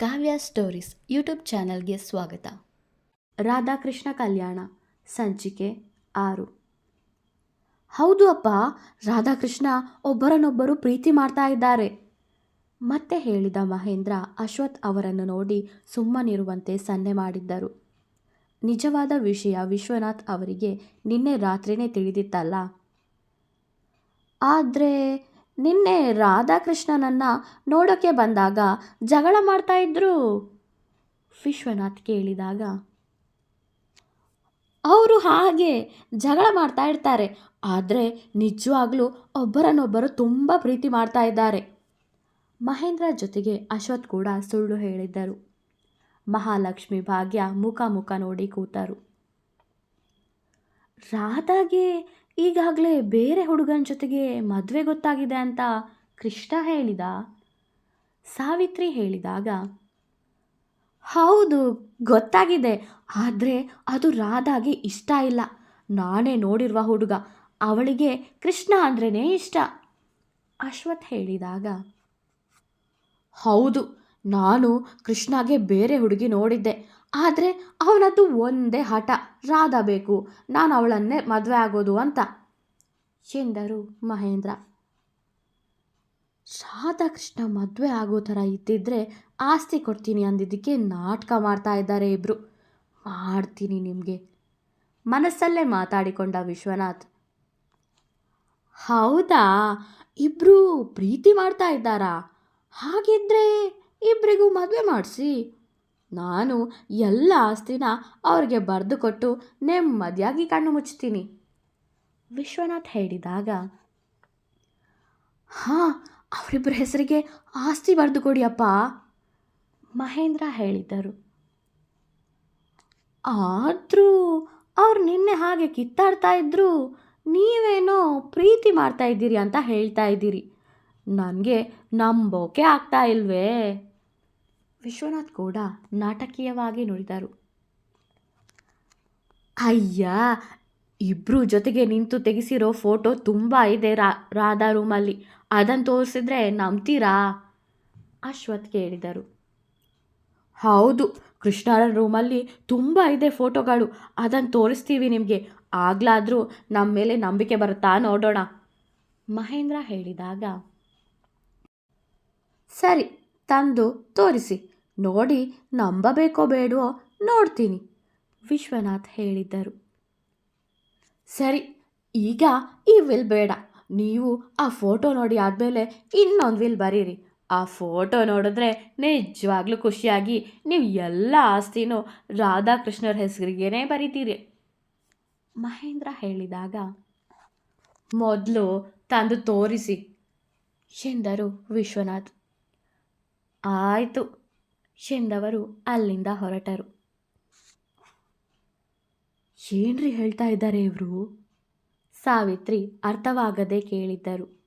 ಕಾವ್ಯ stories YouTube ಚಾನಲ್ಗೆ ಸ್ವಾಗತ. ರಾಧಾಕೃಷ್ಣ ಕಲ್ಯಾಣ, ಸಂಚಿಕೆ ಆರು. ಹೌದು ಅಪ್ಪ, ರಾಧಾಕೃಷ್ಣ ಒಬ್ಬರನ್ನೊಬ್ಬರು ಪ್ರೀತಿ ಮಾಡ್ತಾ ಇದ್ದಾರೆ. ಮತ್ತೆ ಹೇಳಿದ ಮಹೇಂದ್ರ ಅಶ್ವಥ್ ಅವರನ್ನು ನೋಡಿ ಸುಮ್ಮನಿರುವಂತೆ ಸನ್ನೆ ಮಾಡಿದ್ದರು. ನಿಜವಾದ ವಿಷಯ ವಿಶ್ವನಾಥ್ ಅವರಿಗೆ ನಿನ್ನೆ ರಾತ್ರಿನೇ ತಿಳಿದಿತ್ತಲ್ಲ. ಆದರೆ ನಿನ್ನೆ ರಾಧಾಕೃಷ್ಣನನ್ನು ನೋಡೋಕ್ಕೆ ಬಂದಾಗ ಜಗಳ ಮಾಡ್ತಾ ಇದ್ರು. ವಿಶ್ವನಾಥ್ ಕೇಳಿದಾಗ, ಅವರು ಹಾಗೆ ಜಗಳ ಮಾಡ್ತಾ ಇರ್ತಾರೆ. ಆದರೆ ನಿಜವಾಗ್ಲೂ ಒಬ್ಬರನ್ನೊಬ್ಬರು ತುಂಬ ಪ್ರೀತಿ ಮಾಡ್ತಾ ಇದ್ದಾರೆ. ಮಹೇಂದ್ರ ಜೊತೆಗೆ ಅಶ್ವಥ್ ಕೂಡ ಸುಳ್ಳು ಹೇಳಿದ್ದರು. ಮಹಾಲಕ್ಷ್ಮಿ ಭಾಗ್ಯ ಮುಖ ಮುಖ ನೋಡಿ ಕೂತರು. ರಾಧಾಗೆ ಈಗಾಗಲೇ ಬೇರೆ ಹುಡುಗನ ಜೊತೆಗೆ ಮದುವೆ ಗೊತ್ತಾಗಿದೆ ಅಂತ ಕೃಷ್ಣ ಹೇಳಿದ. ಸಾವಿತ್ರಿ ಹೇಳಿದಾಗ, ಹೌದು, ಗೊತ್ತಾಗಿದೆ, ಆದರೆ ಅದು ರಾಧಾಗೆ ಇಷ್ಟ ಇಲ್ಲ. ನಾನೇ ನೋಡಿರುವ ಹುಡುಗ, ಅವಳಿಗೆ ಕೃಷ್ಣ ಅಂದ್ರೇ ಇಷ್ಟ. ಅಶ್ವಥ್ ಹೇಳಿದಾಗ, ಹೌದು, ನಾನು ಕೃಷ್ಣಗೆ ಬೇರೆ ಹುಡುಗಿ ನೋಡಿದ್ದೆ, ಆದರೆ ಅವನದ್ದು ಒಂದೇ ಹಠ, ರಾಧಾ ಬೇಕು, ನಾನು ಅವಳನ್ನೇ ಮದುವೆ ಆಗೋದು ಅಂತ. ಎಂದರು ಮಹೇಂದ್ರ. ರಾಧಾಕೃಷ್ಣ ಮದುವೆ ಆಗೋ ಥರ ಇದ್ದಿದ್ರೆ ಆಸ್ತಿ ಕೊಡ್ತೀನಿ ಅಂದಿದ್ದಕ್ಕೆ ನಾಟಕ ಮಾಡ್ತಾ ಇದ್ದಾರೆ ಇಬ್ಬರು ಮಾಡ್ತೀನಿ ನಿಮಗೆ. ಮನಸ್ಸಲ್ಲೇ ಮಾತಾಡಿಕೊಂಡ ವಿಶ್ವನಾಥ್. ಹೌದಾ? ಇಬ್ಬರು ಪ್ರೀತಿ ಮಾಡ್ತಾ ಇದ್ದಾರಾ? ಹಾಗಿದ್ರೆ ಇಬ್ಬರಿಗೂ ಮದುವೆ ಮಾಡಿಸಿ. ನಾನು ಎಲ್ಲ ಆಸ್ತಿನ ಅವ್ರಿಗೆ ಬರೆದುಕೊಟ್ಟು ನೆಮ್ಮದಿಯಾಗಿ ಕಣ್ಣು ಮುಚ್ತೀನಿ. ವಿಶ್ವನಾಥ್ ಹೇಳಿದಾಗ, ಹಾಂ, ಅವರಿಬ್ಬರ ಹೆಸರಿಗೆ ಆಸ್ತಿ ಬರೆದು ಕೊಡಿಯಪ್ಪ ಮಹೇಂದ್ರ ಹೇಳಿದ್ದರು ಆದರೂ ಅವ್ರು ನಿನ್ನೆ ಹಾಗೆ ಕಿತ್ತಾಡ್ತಾ ಇದ್ರು, ನೀವೇನೋ ಪ್ರೀತಿ ಮಾಡ್ತಾ ಇದ್ದೀರಿ ಅಂತ ಹೇಳ್ತಾ ಇದ್ದೀರಿ. ನನಗೆ ನಂಬೋಕೆ ಆಗ್ತಾ ಇಲ್ವೇ? ವಿಶ್ವನಾಥ್ ಕೂಡ ನಾಟಕೀಯವಾಗಿ ನುಡಿದರು ಅಯ್ಯ ಇಬ್ಬರು ಜೊತೆಗೆ ನಿಂತು ತೆಗೆಸಿರೋ ಫೋಟೋ ತುಂಬ ಇದೆ ರಾ, ರಾಧಾ ರೂಮಲ್ಲಿ. ಅದನ್ನು ತೋರಿಸಿದ್ರೆ ನಂಬ್ತೀರಾ? ಅಶ್ವಥ್ ಕೇಳಿದರು. ಹೌದು, ಕೃಷ್ಣರ ರೂಮಲ್ಲಿ ತುಂಬ ಇದೆ ಫೋಟೋಗಳು. ಅದನ್ನು ತೋರಿಸ್ತೀವಿ ನಿಮಗೆ. ಆಗ್ಲಾದರೂ ನಮ್ಮ ಮೇಲೆ ನಂಬಿಕೆ ಬರುತ್ತಾ ನೋಡೋಣ. ಮಹೇಂದ್ರ ಹೇಳಿದಾಗ, ಸರಿ, ತಂದು ತೋರಿಸಿ. ನೋಡಿ, ನಂಬಬೇಕೋ ಬೇಡವೋ ನೋಡ್ತೀನಿ, ವಿಶ್ವನಾಥ್ ಹೇಳಿದ್ದರು. ಸರಿ, ಈಗ ಈ ವಿಲ್ ಬೇಡ. ನೀವು ಆ ಫೋಟೋ ನೋಡಿ ಆದಮೇಲೆ ಇನ್ನೊಂದು ವಿಲ್ ಬರೀರಿ. ಆ ಫೋಟೋ ನೋಡಿದ್ರೆ ನಿಜವಾಗ್ಲೂ ಖುಷಿಯಾಗಿ ನೀವು ಎಲ್ಲ ಆಸ್ತಿನೂ ರಾಧಾಕೃಷ್ಣರ ಹೆಸರಿಗೇನೆ ಬರೀತೀರಿ. ಮಹೇಂದ್ರ ಹೇಳಿದಾಗ, ಮೊದಲು ತಂದು ತೋರಿಸಿ ಎಂದರು ವಿಶ್ವನಾಥ್. ಆಯಿತು, ಎಂದವರು ಅಲ್ಲಿಂದ ಹೊರಟರು. ಏನ್ರಿ ಹೇಳ್ತಾ ಇದ್ದಾರೆ ಇವರು? ಸಾವಿತ್ರಿ ಅರ್ಥವಾಗದೆ ಕೇಳಿದ್ದರು.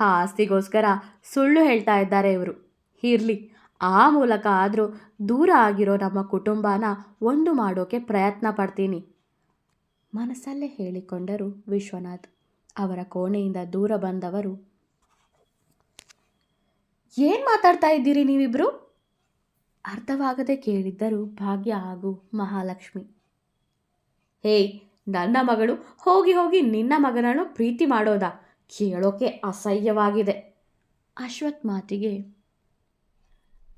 ಆಸ್ತಿಗೋಸ್ಕರ ಸುಳ್ಳು ಹೇಳ್ತಾ ಇದ್ದಾರೆ ಇವರು. ಇರಲಿ, ಆ ಮೂಲಕ ಆದರೂ ದೂರ ಆಗಿರೋ ನಮ್ಮ ಕುಟುಂಬನ ಒಂದು ಮಾಡೋಕೆ ಪ್ರಯತ್ನ ಪಡ್ತೀನಿ. ಮನಸ್ಸಲ್ಲೇ ಹೇಳಿಕೊಂಡರು ವಿಶ್ವನಾಥ್. ಅವರ ಕೋಣೆಯಿಂದ ದೂರ ಬಂದವರು. ಏನು ಮಾತಾಡ್ತಾ ಇದ್ದೀರಿ ನೀವಿಬ್ರು? ಅರ್ಥವಾಗದೆ ಕೇಳಿದ್ದರು ಭಾಗ್ಯ ಹಾಗೂ ಮಹಾಲಕ್ಷ್ಮಿ. ಹೇಯ್ ನನ್ನ ಮಗಳು ಹೋಗಿ ಹೋಗಿ ನಿನ್ನ ಮಗನನ್ನು ಪ್ರೀತಿ ಮಾಡೋದಾ? ಕೇಳೋಕೆ ಅಸಹ್ಯವಾಗಿದೆ. ಅಶ್ವಥ್ ಮಾತಿಗೆ,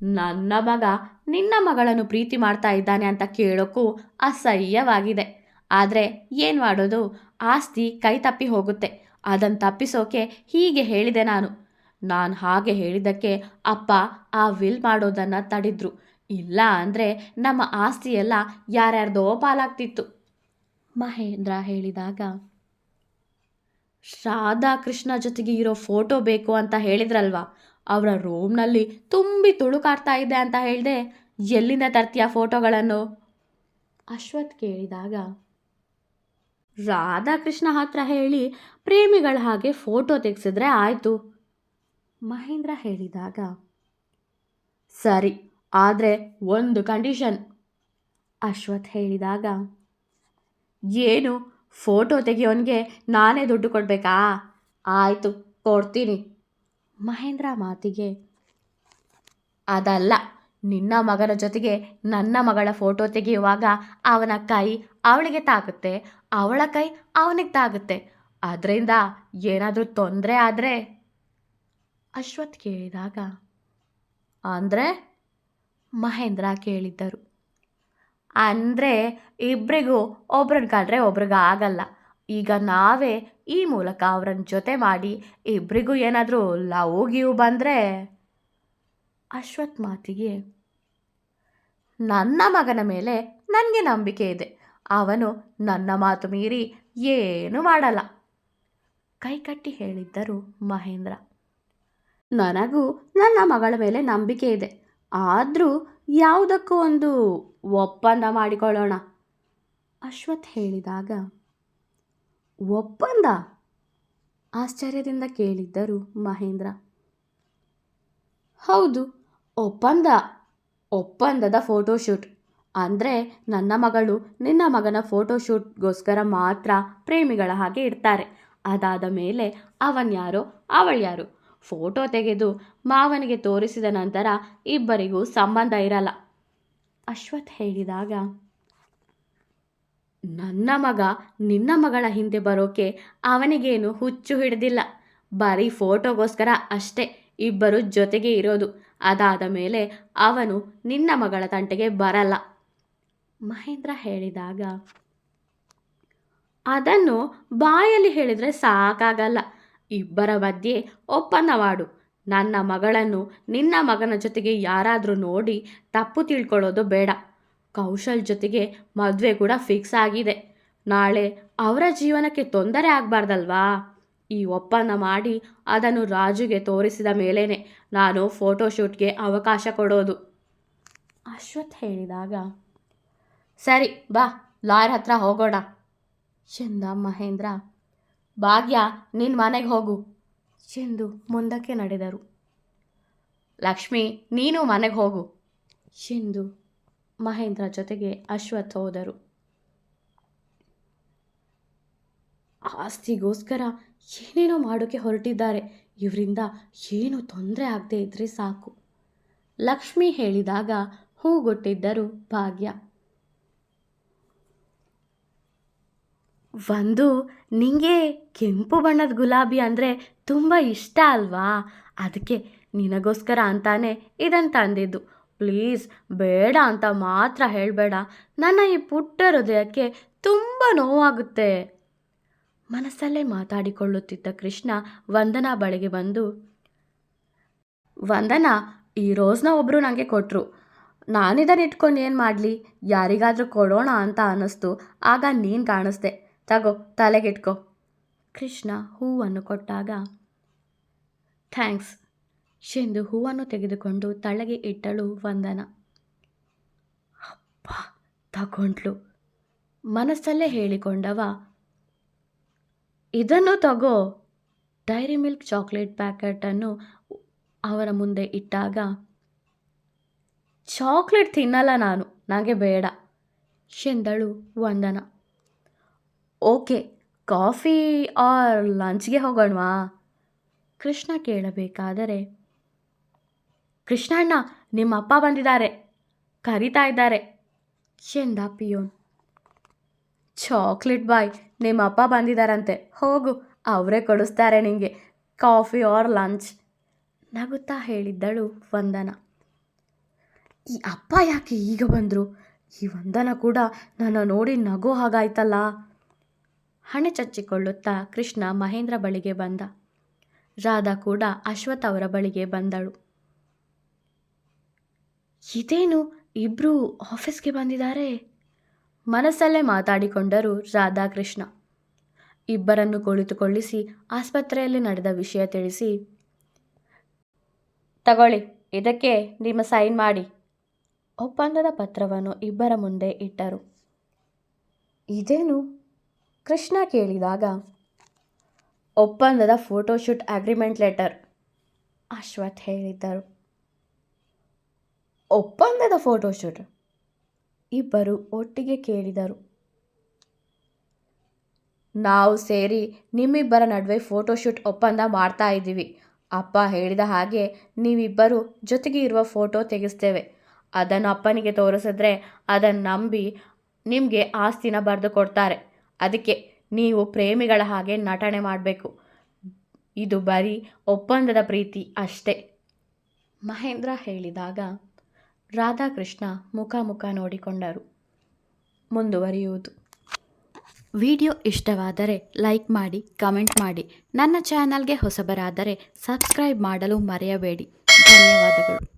ನನ್ನ ಮಗ ನಿನ್ನ ಮಗಳನ್ನು ಪ್ರೀತಿ ಮಾಡ್ತಾ ಇದ್ದಾನೆ ಅಂತ ಕೇಳೋಕ್ಕೂ ಅಸಹ್ಯವಾಗಿದೆ. ಆದರೆ ಏನು ಮಾಡೋದು? ಆಸ್ತಿ ಕೈ ತಪ್ಪಿ ಹೋಗುತ್ತೆ. ಅದನ್ನು ತಪ್ಪಿಸೋಕೆ ಹೀಗೆ ಹೇಳಿದೆ ನಾನು. ನಾನು ಹಾಗೆ ಹೇಳಿದ್ದಕ್ಕೆ ಅಪ್ಪ ಆ ವಿಲ್ ಮಾಡೋದನ್ನು ತಡಿದ್ರು. ಇಲ್ಲ ಅಂದರೆ ನಮ್ಮ ಆಸ್ತಿಯೆಲ್ಲ ಯಾರ್ಯಾರ್ದೋ ಪಾಲಾಗ್ತಿತ್ತು. ಮಹೇಂದ್ರ ಹೇಳಿದಾಗ ರಾಧಾ ಕೃಷ್ಣ ಜೊತೆಗೆ ಇರೋ ಫೋಟೋ ಬೇಕು ಅಂತ ಹೇಳಿದ್ರಲ್ವಾ? ಅವರ ರೂಮ್ನಲ್ಲಿ ತುಂಬಿ ತುಳುಕಾಡ್ತಾ ಇದೆ ಅಂತ ಹೇಳಿದೆ, ಎಲ್ಲಿಂದ ತರ್ತೀಯ ಫೋಟೋಗಳನ್ನು? ಅಶ್ವಥ್ ಕೇಳಿದಾಗ, ರಾಧಾಕೃಷ್ಣ ಹತ್ರ ಹೇಳಿ ಪ್ರೇಮಿಗಳ ಹಾಗೆ ಫೋಟೋ ತೆಗೆಸಿದ್ರೆ ಆಯಿತು. ಮಹೇಂದ್ರ ಹೇಳಿದಾಗ, ಸರಿ, ಆದರೆ ಒಂದು ಕಂಡೀಷನ್. ಅಶ್ವಥ್ ಹೇಳಿದಾಗ ಏನು? ಫೋಟೋ ತೆಗೆಯೋನಿಗೆ ನಾನೇ ದುಡ್ಡು ಕೊಡಬೇಕಾ? ಆಯಿತು, ಕೊಡ್ತೀನಿ. ಮಹೇಂದ್ರ ಮಾತಿಗೆ, ಅದಲ್ಲ, ನಿನ್ನ ಮಗನ ಜೊತೆಗೆ ನನ್ನ ಮಗಳ ಫೋಟೋ ತೆಗೆಯುವಾಗ ಅವನ ಕೈ ಅವಳಿಗೆ ತಾಗುತ್ತೆ, ಅವಳ ಕೈ ಅವನಿಗೆ ತಾಗುತ್ತೆ. ಅದರಿಂದ ಏನಾದರೂ ತೊಂದರೆ ಆದರೆ? ಅಶ್ವಥ್ ಕೇಳಿದಾಗ, ಅಂದರೆ? ಮಹೇಂದ್ರ ಕೇಳಿದ್ದರು. ಅಂದರೆ ಇಬ್ಬರಿಗೂ ಒಬ್ರನ್ನ ಕಂಡ್ರೆ ಒಬ್ರಿಗೆ ಆಗಲ್ಲ. ಈಗ ನಾವೇ ಈ ಮೂಲಕ ಅವ್ರನ್ನ ಜೊತೆ ಮಾಡಿ ಇಬ್ಬರಿಗೂ ಏನಾದರೂ ಲವ್ ಗಿವ್ ಬಂದರೆ ಅಶ್ವಥ್ ಮಾತಿಗೆ, ನನ್ನ ಮಗನ ಮೇಲೆ ನನಗೆ ನಂಬಿಕೆ ಇದೆ. ಅವನು ನನ್ನ ಮಾತು ಮೀರಿ ಏನೂ ಮಾಡಲ್ಲ. ಕೈಕಟ್ಟಿ ಹೇಳಿದ್ದರು ಮಹೇಂದ್ರ. ನನಗೂ ನನ್ನ ಮಗಳ ಮೇಲೆ ನಂಬಿಕೆ ಇದೆ. ಆದರೂ ಯಾವುದಕ್ಕೂ ಒಂದು ಒಪ್ಪಂದ ಮಾಡಿಕೊಳ್ಳೋಣ. ಅಶ್ವಥ್ ಹೇಳಿದಾಗ, ಒಪ್ಪಂದ? ಆಶ್ಚರ್ಯದಿಂದ ಕೇಳಿದ್ದರು ಮಹೇಂದ್ರ. ಹೌದು, ಒಪ್ಪಂದ. ಒಪ್ಪಂದದ ಫೋಟೋಶೂಟ್ ಅಂದರೆ ನನ್ನ ಮಗಳು ನಿನ್ನ ಮಗನ ಫೋಟೋಶೂಟ್ಗೋಸ್ಕರ ಮಾತ್ರ ಪ್ರೇಮಿಗಳ ಹಾಗೆ ಇರ್ತಾರೆ. ಅದಾದ ಮೇಲೆ ಅವನ್ಯಾರೋ, ಅವಳ್ಯಾರು ಫೋಟೋ ತೆಗೆದು ಮಾವನಿಗೆ ತೋರಿಸಿದ ನಂತರ ಇಬ್ಬರಿಗೂ ಸಂಬಂಧ ಇರಲ್ಲ. ಅಶ್ವಥ್ ಹೇಳಿದಾಗ, ನನ್ನ ಮಗ ನಿನ್ನ ಮಗಳ ಹಿಂದೆ ಬರೋಕೆ ಅವನಿಗೇನು ಹುಚ್ಚು ಹಿಡಿದಿಲ್ಲ. ಬರೀ ಫೋಟೋಗೋಸ್ಕರ ಅಷ್ಟೇ, ಇಬ್ಬರು ಜೊತೆಗೆ ಇರೋದು. ಅದಾದ ಮೇಲೆ ಅವನು ನಿನ್ನ ಮಗಳ ತಂಟೆಗೆ ಬರಲ್ಲ. ಮಹೇಂದ್ರ ಹೇಳಿದಾಗ, ಅದನ್ನು ಬಾಯಲ್ಲಿ ಹೇಳಿದರೆ ಸಾಕಾಗಲ್ಲ. ಇಬ್ಬರ ಮಧ್ಯೆ ಒಪ್ಪಂದ ಮಾಡು. ನನ್ನ ಮಗಳನ್ನು ನಿನ್ನ ಮಗನ ಜೊತೆಗೆ ಯಾರಾದರೂ ನೋಡಿ ತಪ್ಪು ತಿಳ್ಕೊಳ್ಳೋದು ಬೇಡ. ಕೌಶಲ್ ಜೊತೆಗೆ ಮದುವೆ ಕೂಡ ಫಿಕ್ಸ್ ಆಗಿದೆ. ನಾಳೆ ಅವರ ಜೀವನಕ್ಕೆ ತೊಂದರೆ ಆಗಬಾರ್ದಲ್ವಾ? ಈ ಒಪ್ಪಂದ ಮಾಡಿ ಅದನ್ನು ರಾಜುಗೆ ತೋರಿಸಿದ ಮೇಲೇ ನಾನು ಫೋಟೋಶೂಟ್ಗೆ ಅವಕಾಶ ಕೊಡೋದು. ಅಶ್ವಥ್ ಹೇಳಿದಾಗ, ಸರಿ, ಬಾ, ಲಾಯರ್ ಹತ್ರ ಹೋಗೋಣ. ಚಂದ ಮಹೇಂದ್ರ ಭಾಗ್ಯ ನಿನ್ನ ಮನೆಗೆ ಹೋಗು. ಎಂದು ಮುಂದಕ್ಕೆ ನಡೆದರು. ಲಕ್ಷ್ಮಿ, ನೀನು ಮನೆಗೆ ಹೋಗು. ಎಂದು ಮಹೇಂದ್ರ ಜೊತೆಗೆ ಅಶ್ವಥ್ ಹೋದರು. ಆಸ್ತಿಗೋಸ್ಕರ ಏನೇನೋ ಮಾಡೋಕ್ಕೆ ಹೊರಟಿದ್ದಾರೆ. ಇವರಿಂದ ಏನು ತೊಂದರೆ ಆಗದೆ ಇದ್ರೆ ಸಾಕು. ಲಕ್ಷ್ಮಿ ಹೇಳಿದಾಗ ಹೂಗೊಟ್ಟಿದ್ದರು ಭಾಗ್ಯ. ಒಂದು ನಿಂಗೆ ಕೆಂಪು ಬಣ್ಣದ ಗುಲಾಬಿ ಅಂದರೆ ತುಂಬ ಇಷ್ಟ ಅಲ್ವಾ? ಅದಕ್ಕೆ ನಿನಗೋಸ್ಕರ ಅಂತಾನೆ ಇದನ್ನು ತಂದಿದ್ದು. ಪ್ಲೀಸ್, ಬೇಡ ಅಂತ ಮಾತ್ರ ಹೇಳಬೇಡ. ನನ್ನ ಈ ಪುಟ್ಟ ಹೃದಯಕ್ಕೆ ತುಂಬ ನೋವಾಗುತ್ತೆ. ಮನಸ್ಸಲ್ಲೇ ಮಾತಾಡಿಕೊಳ್ಳುತ್ತಿದ್ದ ಕೃಷ್ಣ ವಂದನಾ ಬಳಿಗೆ ಬಂದು, ವಂದನಾ, ಈ ರೋಸ್ನ ಒಬ್ಬರು ನನಗೆ ಕೊಟ್ಟರು ನಾನಿದನ್ನು ಇಟ್ಕೊಂಡು ಏನು ಮಾಡಲಿ? ಯಾರಿಗಾದರೂ ಕೊಡೋಣ ಅಂತ ಅನ್ನಿಸ್ತು. ಆಗ ನೀನು ಕಾಣಿಸ್ದೆ. ತಗೋ, ತಲೆಗಿಟ್ಕೋ. ಕೃಷ್ಣ ಹೂವನ್ನು ಕೊಟ್ಟಾಗ, ಥ್ಯಾಂಕ್ಸ್. ಶೆಂದು ಹೂವನ್ನು ತೆಗೆದುಕೊಂಡು ತಳಗೆ ಇಟ್ಟಳು ವಂದನ. ಅಪ್ಪ, ತಗೊಂಡ್ಲು. ಮನಸ್ಸಲ್ಲೇ ಹೇಳಿಕೊಂಡವ, ಇದನ್ನು ತಗೋ. ಡೈರಿ ಮಿಲ್ಕ್ ಚಾಕ್ಲೇಟ್ ಪ್ಯಾಕೆಟನ್ನು ಅವರ ಮುಂದೆ ಇಟ್ಟಾಗ, ಚಾಕ್ಲೇಟ್ ತಿನ್ನಲ್ಲ ನಾನು ನನಗೆ ಬೇಡ. ಶೆಂದಳು ವಂದನ. ಓಕೆ, ಕಾಫಿ ಆರ್ ಲಂಚ್ಗೆ ಹೋಗೋಣವಾ? ಕೃಷ್ಣ ಕೇಳಬೇಕಾದರೆ, ಕೃಷ್ಣಣ್ಣ, ನಿಮ್ಮ ಅಪ್ಪ ಬಂದಿದ್ದಾರೆ. ಕರೀತಾ ಇದ್ದಾರೆ. ಚೆಂದ ಪಿಯೋನ್. ಚಾಕ್ಲೇಟ್ ಬಾಯ್, ನಿಮ್ಮ ಅಪ್ಪ ಬಂದಿದ್ದಾರಂತೆ. ಹೋಗು, ಅವರೇ ಕೊಡಿಸ್ತಾರೆ ನಿಮಗೆ ಕಾಫಿ ಆರ್ ಲಂಚ್. ನಗುತ್ತಾ ಹೇಳಿದ್ದಳು ವಂದನ. ಈ ಅಪ್ಪ ಯಾಕೆ ಈಗ ಬಂದರು? ಈ ವಂದನ ಕೂಡ ನನ್ನ ನೋಡಿ ನಗೋ ಹಾಗಾಯ್ತಲ್ಲ. ಹಣೆ ಚಚ್ಚಿಕೊಳ್ಳುತ್ತಾ ಕೃಷ್ಣ ಮಹೇಂದ್ರ ಬಳಿಗೆ ಬಂದ. ರಾಧಾ ಕೂಡ ಅಶ್ವಥ್ ಅವರ ಬಳಿಗೆ ಬಂದಳು. ಇದೇನು ಇಬ್ರು ಆಫೀಸ್ಗೆ ಬಂದಿದ್ದಾರೆ? ಮನಸ್ಸಲ್ಲೇ ಮಾತಾಡಿಕೊಂಡರು ರಾಧಾಕೃಷ್ಣ ಇಬ್ಬರನ್ನು ಕುಳಿತುಕೊಳ್ಳಿಸಿ ಆಸ್ಪತ್ರೆಯಲ್ಲಿ ನಡೆದ ವಿಷಯ ತಿಳಿಸಿ. ತಗೊಳ್ಳಿ, ಇದಕ್ಕೆ ನಿಮ್ಮ ಸೈನ್ ಮಾಡಿ. ಒಪ್ಪಂದದ ಪತ್ರವನ್ನು ಇಬ್ಬರ ಮುಂದೆ ಇಟ್ಟರು. ಇದೇನು ಕೃಷ್ಣ ಕೇಳಿದಾಗ, ಒಪ್ಪಂದದ ಫೋಟೋಶೂಟ್ ಅಗ್ರಿಮೆಂಟ್ ಲೆಟರ್ ಅಶ್ವಥ್ ಹೇಳಿದ್ದರು. ಒಪ್ಪಂದದ ಫೋಟೋಶೂಟ್ ಇಬ್ಬರು ಒಟ್ಟಿಗೆ ಕೇಳಿದರು. ನಾವು ಸೇರಿ ನಿಮ್ಮಿಬ್ಬರ ನಡುವೆ ಫೋಟೋಶೂಟ್ ಒಪ್ಪಂದ ಮಾಡ್ತಾ ಇದ್ದೀವಿ. ಅಪ್ಪ ಹೇಳಿದ ಹಾಗೆ ನೀವಿಬ್ಬರು ಜೊತೆಗೆ ಇರುವ ಫೋಟೋ ತೆಗೆಸ್ತೇವೆ. ಅದನ್ನು ಅಪ್ಪನಿಗೆ ತೋರಿಸಿದ್ರೆ ಅದನ್ನು ನಂಬಿ ನಿಮಗೆ ಆಸ್ತಿನ ಬರೆದು ಕೊಡ್ತಾರೆ. ಅದಕ್ಕೆ ನೀವು ಪ್ರೇಮಿಗಳ ಹಾಗೆ ನಟನೆ ಮಾಡಬೇಕು. ಇದು ಬರೀ ಒಪ್ಪಂದದ ಪ್ರೀತಿ ಅಷ್ಟೇ. ಮಹೇಂದ್ರ ಹೇಳಿದಾಗ ರಾಧಾಕೃಷ್ಣ ಮುಖ ಮುಖ ನೋಡಿಕೊಂಡರು. ಮುಂದುವರಿಯುವುದು. ವಿಡಿಯೋ ಇಷ್ಟವಾದರೆ ಲೈಕ್ ಮಾಡಿ, ಕಮೆಂಟ್ ಮಾಡಿ. ನನ್ನ ಚಾನಲ್ಗೆ ಹೊಸಬರಾದರೆ ಸಬ್ಸ್ಕ್ರೈಬ್ ಮಾಡಲು ಮರೆಯಬೇಡಿ. ಧನ್ಯವಾದಗಳು.